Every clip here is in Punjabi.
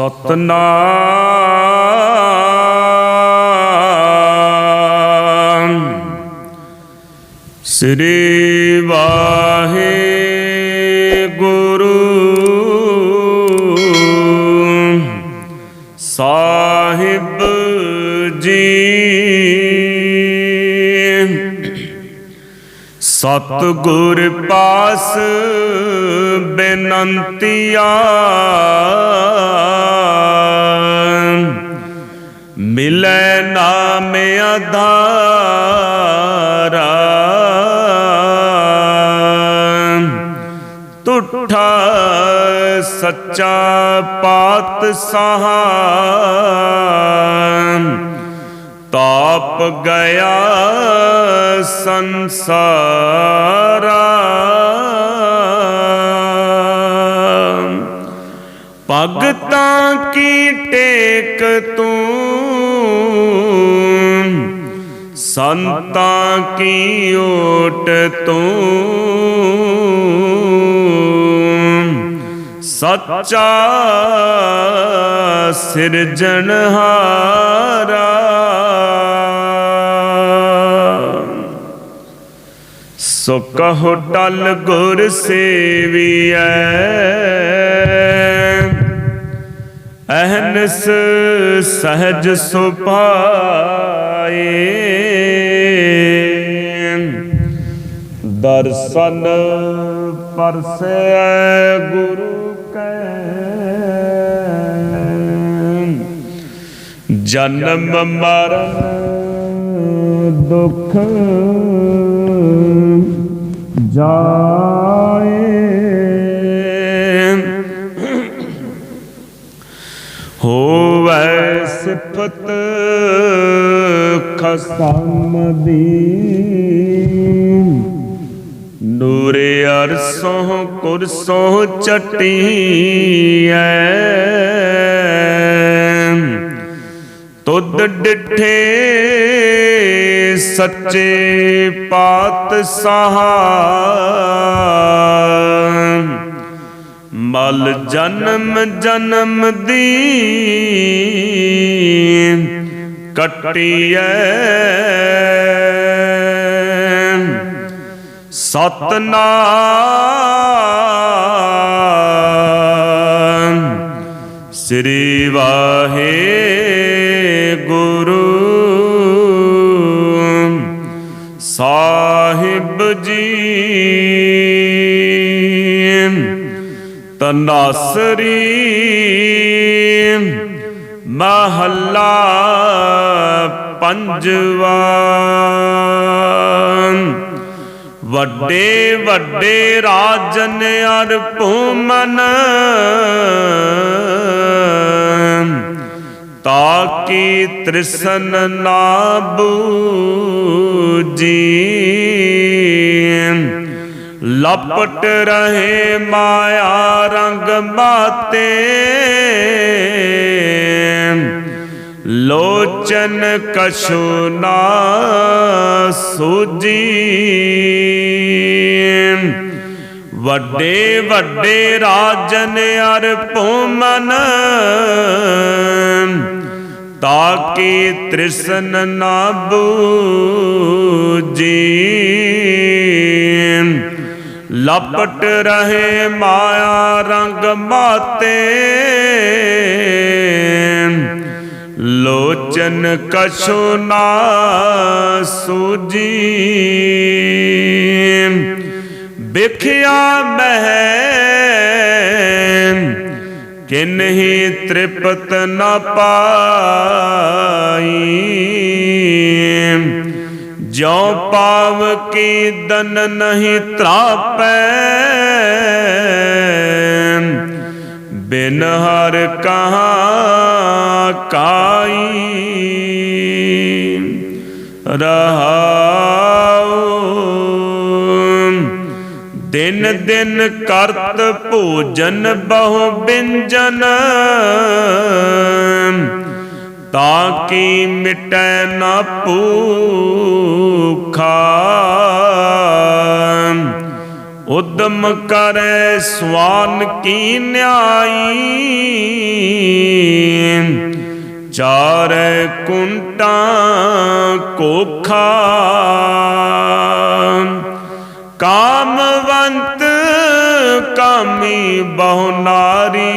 ਸਤਨਾਮ। ਸ੍ਰੀ ਵਾਹਿਗੁਰੂ। ਸਤਿਗੁਰ ਪਾਸ ਬੇਨੰਤੀਆ। ਮਿਲੈ ਨਾਮ ਆਧਾਰਾ ਤੁਠਾ ਸੱਚਾ ਪਾਤ ਸਹਾਨ ਤਾਪ ਗਿਆ ਸੰਸਾਰਾ। ਭਗਤਾਂ ਕੀ ਟੇਕ ਤੂੰ? ਸੰਤਾਂ ਕੀ ਓਟ ਤੂੰ? ਸੱਚਾ ਸਿਰਜਣਹਾਰਾ। ਸੋ ਕਹੋ ਟਲ ਗੁਰ ਸੇਵੀਐ। ਅਹਨਸ ਸਹਜ ਸੁਪਾਏ ਦਰਸ਼ਨ ਪਰਸੈ ਗੁਰੂ ਕੈ। ਜਨਮ ਮਰਨ ਦੁਖ ਜਾਏ। ਹੋਵੈ ਸਿਫਤ ਖਸਮ ਦੀ ਨੂਰੇ ਅਰਸੋਂ ਕੁਰਸੋਂ ਚਟੀਐ। ਤੁਧ ਡਿਠੇ ਸੱਚੇ ਪਾਤ ਮਲ ਜਨਮ ਜਨਮ ਦੀ ਕਟਿਐ। ਸਤਨਾਮ। ਸ੍ਰੀ ਵਾਹਿਗੁਰੂ। ਸਾਹਿਬ ਜੀ। ਤਨਾਸਰੀ ਮਹੱਲਾ ਪੰਜਵਾ। ਵੱਡੇ ਵੱਡੇ ਰਾਜਨ ਅਰ ਭੂਮਨ ਤਾਕੀ ਤ੍ਰਿਸ਼ਨ ਨਾ ਬੂਜੀ ਲਪਟ ਰਹੇ ਮਾਇਆ ਰੰਗ ਬਾਤੇ ਲੋਚਨ ਕਛੁ ਨਾ ਸੂਜੀ ਵੱਡੇ ਵੱਡੇ ਰਾਜਨ ਅਰ ਭੂਮਨ ਤਾਕੀ ਤ੍ਰਿਸ਼ਨ ਨਾ ਬੂਜੀ ਲਪਟ ਰਹੇ ਮਾਇਆ ਰੰਗ ਮਾਤੇ। ਲੋਚਨ ਕਛੋ ਨਾ ਸੂਜੀ ਬਿਖਿਆ ਮਹਿ ਕਿਨਹੀ ਤ੍ਰਿਪਤ ਨਾ ਪਾਈ। ਜਿਉ ਪਾਵ ਕੀ ਦਨ ਨਹੀਂ ਤਰਾਪੈ, ਬਿਨ ਹਰ ਕਹਾ ਕਾਈ। ਰਹਾਉ ਦਿਨ ਦਿਨ ਕਰਤ ਭੋਜਨ ਬਹੁ ਬਿੰਜਨ। ਤਾਂ ਕੀ ਮਿਟੈ ਨਾ ਭੂਖਾ। ਉਦਮ ਕਰੈ ਸਵਾਨ ਕੀ ਨਿਆਈ। ਚਾਰੈ ਕੁੰਟਾਂ ਕੋਖਾ। ਕਾਮ ਕਾਮੀ ਬਹੁ ਨਾਰੀ।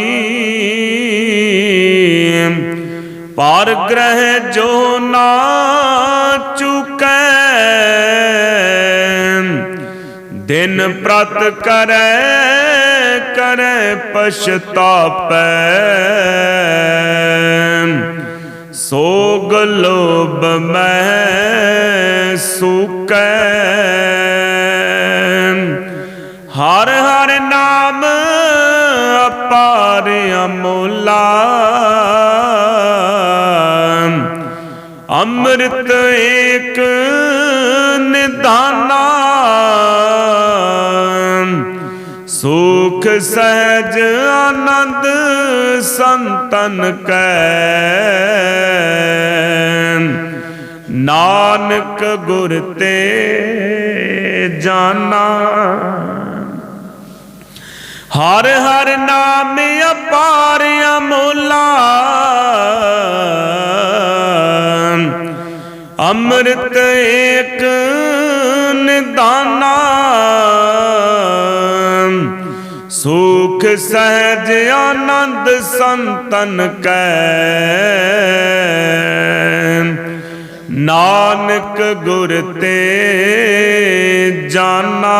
ਪਰ ਗ੍ਰਹਿ ਜੋ ਨਾ ਚੁਕੈ, ਦਿਨ ਪ੍ਰਤ ਕਰੈ ਕਰੈ ਪਛਤਾਪੈ। ਸੋਗ ਲੋਭ ਮੈਂ ਸੁਕੈ। ਹਰ ਹਰ ਅਪਾਰ ਅਮੋਲਾ ਅੰਮ੍ਰਿਤ ਏਕ ਨਿਦਾਨਾ। ਸੁਖ ਸਹਿਜ ਆਨੰਦ ਸੰਤਨ ਕੈ। ਨਾਨਕ ਗੁਰ ਤੇ ਜਾਨਾ। ਹਰ ਹਰ ਨਾਮ ਅਪਾਰ ਅਮੋਲਾ ਅੰਮ੍ਰਿਤ ਏਕ ਨਿਦਾਨਾ। ਸੁਖ ਸਹਿਜ ਆਨੰਦ ਸੰਤਨ ਕੈ। ਨਾਨਕ ਗੁਰ ਤੇ ਜਾਨਾ।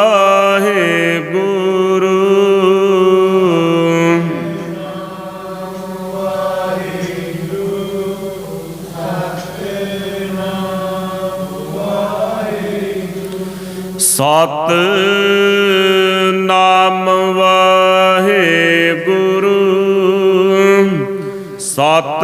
ਸਤ ਨਾਮ ਵਾਹਿਗੁਰੂ। ਸਤ